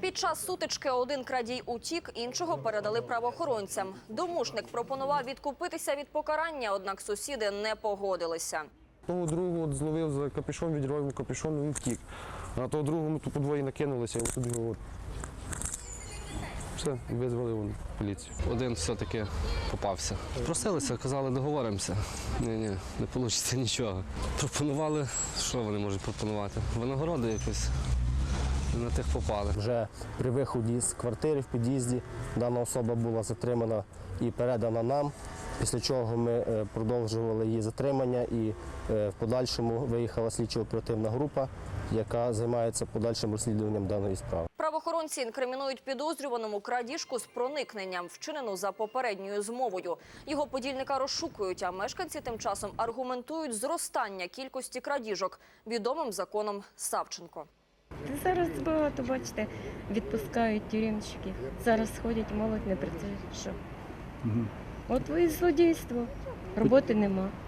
Під час сутички один крадій утік, іншого передали правоохоронцям. Домушник пропонував відкупитися від покарання, однак сусіди не погодилися. Того другого от зловив за капюшон, відірвав йому капюшон, він втік. А того другого ми тут по двоє накинулися, і от його от. Все, визвали вони поліцію. Один все-таки попався. Просилися, казали, договоримося. Ні, ні, не вийде нічого. Пропонували, що вони можуть пропонувати? Винагороди якось. На тих попали. Вже при виході з квартири в під'їзді дана особа була затримана і передана нам. Після чого ми е, продовжували її затримання і е, в подальшому виїхала слідчо-оперативна група, яка займається подальшим розслідуванням даної справи. Правоохоронці інкримінують підозрюваному крадіжку з проникненням, вчинену за попередньою змовою. Його подільника розшукують, а мешканці тим часом аргументують зростання кількості крадіжок відомим законом Савченко. Зараз багато, бачите, відпускають тюремщиків. Зараз ходять молодь не працює. Що? От ви злодійство. Роботи нема.